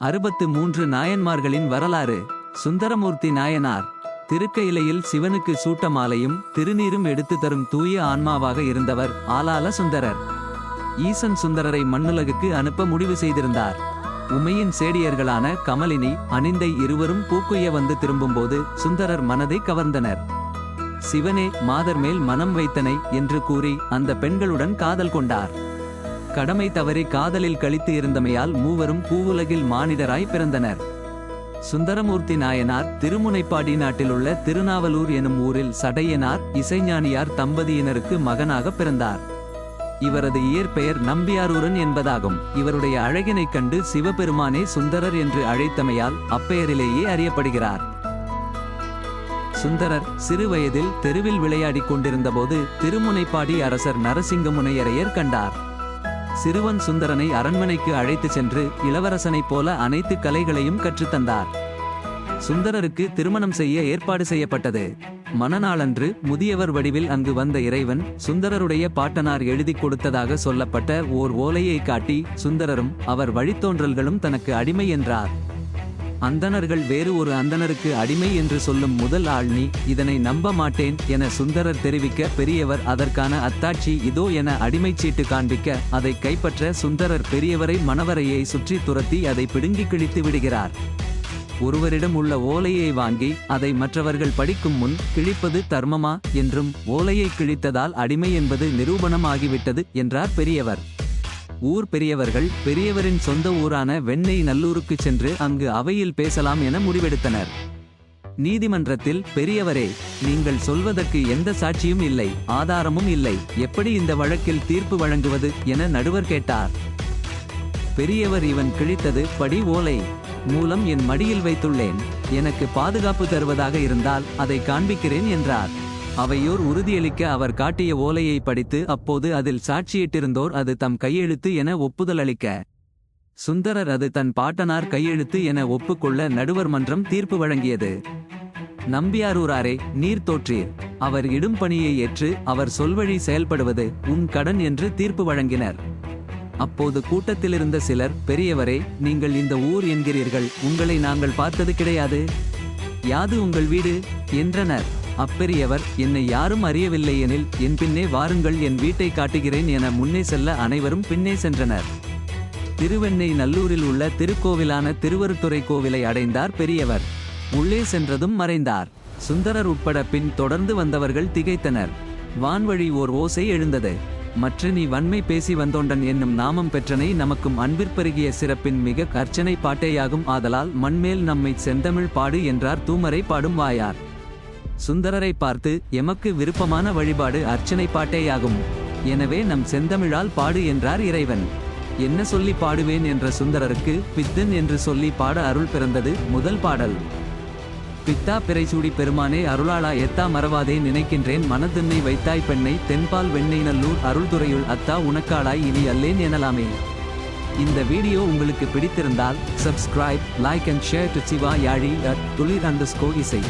அறுபத்து மூன்று நாயன்மார்களின் வரலாறு. சுந்தரமூர்த்தி நாயனார் திருக்கையிலையில் சிவனுக்கு சூட்ட மாலையும் திருநீரும் எடுத்து தரும் தூய ஆன்மாவாக இருந்தவர் ஆலால சுந்தரர். ஈசன் சுந்தரரை மண்ணுலகுக்கு அனுப்ப முடிவு செய்திருந்தார். உமையின் சேடியர்களான கமலினி அனிந்தை இருவரும் பூக்குய வந்து திரும்பும்போது சுந்தரர் மனதை கவர்ந்தனர். சிவனே மாதர் மேல் மனம் வைத்தனை என்று கூறி அந்த பெண்களுடன் காதல் கொண்டார். கடமை தவறி காதலில் கழித்து இருந்தமையால் மூவரும் பூவுலகில் மானிடராய் பிறந்தனர். சுந்தரமூர்த்தி நாயனார் திருமுனைப்பாடி நாட்டிலுள்ள திருநாவலூர் எனும் ஊரில் சடையனார் இசைஞானியார் தம்பதியினருக்கு மகனாக பிறந்தார். இவரது இயற்பெயர் நம்பியாரூரன் என்பதாகும். இவருடைய அழகினைக் கண்டு சிவபெருமானே சுந்தரர் என்று அழைத்தமையால் அப்பெயரிலேயே அறியப்படுகிறார். சுந்தரர் சிறுவயதில் தெருவில் விளையாடிக் கொண்டிருந்தபோது திருமுனைப்பாடி அரசர் நரசிங்கமுனையரையர் கண்டார். சிறுவன் சுந்தரனை அரண்மனைக்கு அழைத்துச் சென்று இளவரசனைப் போல அனைத்து கலைகளையும் கற்றுத்தந்தார் சுந்தரருக்கு திருமணம் செய்ய ஏற்பாடு செய்யப்பட்டது. மணநாளன்று முதியவர் வடிவில் அங்கு வந்த இறைவன் சுந்தரருடைய பாட்டனார் எழுதிக் கொடுத்ததாக சொல்லப்பட்ட ஓர் ஓலையை காட்டி சுந்தரரும் அவர் வழித்தோன்றல்களும் தனக்கு அடிமை என்றார். அந்தணர்கள் வேறு ஒரு அந்தணருக்கு அடிமை என்று சொல்லும் முதல் ஆள் நீ. இதனை நம்ப மாட்டேன் என சுந்தரர் தெரிவிக்க பெரியவர் அதற்கான அத்தாட்சி இதோ என அடிமைச் சீட்டு காண்பிக்க அதை கைப்பற்ற சுந்தரர் பெரியவரை மணவரையை சுற்றி துரத்தி அதை பிடுங்கி கிழித்து விடுகிறார். ஒருவரிடம் உள்ள ஓலையை வாங்கி அதை மற்றவர்கள் படிக்கும் முன் கிழிப்பது தர்மமா என்றும் ஓலையை கிழித்ததால் அடிமை என்பது நிரூபணமாகிவிட்டது என்றார் பெரியவர். ஊர் பெரியவர்கள் பெரியவரின் சொந்த ஊரான வெண்ணெய் நல்லூருக்கு சென்று அங்கு அவையில் பேசலாம் என முடிவெடுத்தனர். நீதிமன்றத்தில் பெரியவரே நீங்கள் சொல்வதற்கு எந்த சாட்சியும் இல்லை ஆதாரமும் இல்லை எப்படி இந்த வழக்கில் தீர்ப்பு வழங்குவது? என நடுவர் கேட்டார். பெரியவர் இவன் கிழித்தது படி ஓலை மூலம் என் மடியில் வைத்துள்ளேன் எனக்கு பாதுகாப்பு தருவதாக இருந்தால் அதை காண்பிக்கிறேன் என்றார். அவையோர் உறுதியளிக்க அவர் காட்டிய ஓலையை படித்து அப்போது அதில் சாட்சியிட்டிருந்தோர் அது தம் கையெழுத்து என ஒப்புதல் அளிக்க சுந்தரர் அது தன் பாட்டனார் கையெழுத்து என ஒப்புக்கொள்ள நடுவர் மன்றம் தீர்ப்பு வழங்கியது. நம்பியாரூராரே நீர் தோற்றீர். அவர் இடும் பணியை ஏற்று அவர் சொல்வழி செயல்படுவது உன் கடன் என்று தீர்ப்பு வழங்கினர். அப்போது கூட்டத்திலிருந்த சிலர் பெரியவரே நீங்கள் இந்த ஊர் என்கிறீர்கள். உங்களை நாங்கள் பார்த்தது கிடையாது. யாது உங்கள் வீடு? என்றனர். அப்பெரியவர் என்னை யாரும் அறியவில்லை எனில் என் பின்னே வாருங்கள் என் வீட்டை காட்டுகிறேன் என முன்னே செல்ல அனைவரும் பின்னே சென்றனர். திருவெண்ணை நல்லூரில் உள்ள திருக்கோவிலான திருவருத்துறை கோவிலை அடைந்தார் பெரியவர். உள்ளே சென்றதும் மறைந்தார். சுந்தரர் உட்பட பின் தொடர்ந்து வந்தவர்கள் திகைத்தனர். வான்வழி ஓர் ஓசை எழுந்தது. மற்ற நீ வன்மை பேசி வந்தோண்டன் என்னும் நாமம் பெற்றனை நமக்கும் அன்பிற்பருகிய சிறப்பின் மிக கர்ச்சனை பாட்டேயாகும் ஆதலால் மண்மேல் நம்மை செந்தமிழ் பாடு என்றார் தூமரை பாடும் வாயார். சுந்தரரை பார்த்து எமக்கு விருப்பமான வழிபாடு அர்ச்சனை பாட்டேயாகும். எனவே நம் செந்தமிழால் பாடு என்றார் இறைவன். என்ன சொல்லி பாடுவேன் என்ற சுந்தரருக்கு பித்தன் என்று சொல்லி பாட அருள் பிறந்தது முதல் பாடல். பித்தா பிறைசூடி பெருமானே அருளாளா எத்தா மறவாதே நினைக்கின்றேன் மனதின்னை வைத்தாய் பெண்ணை தென்பால் வெண்ணெய் நல்லூர் அருள்துறையுள் அத்தா உனக்காளாய் இனி அல்லேன் எனலாமே. இந்த வீடியோ உங்களுக்கு பிடித்திருந்தால் subscribe like and share to Siva Yazhi at Thulir அண்டர்ஸ்கோ இசை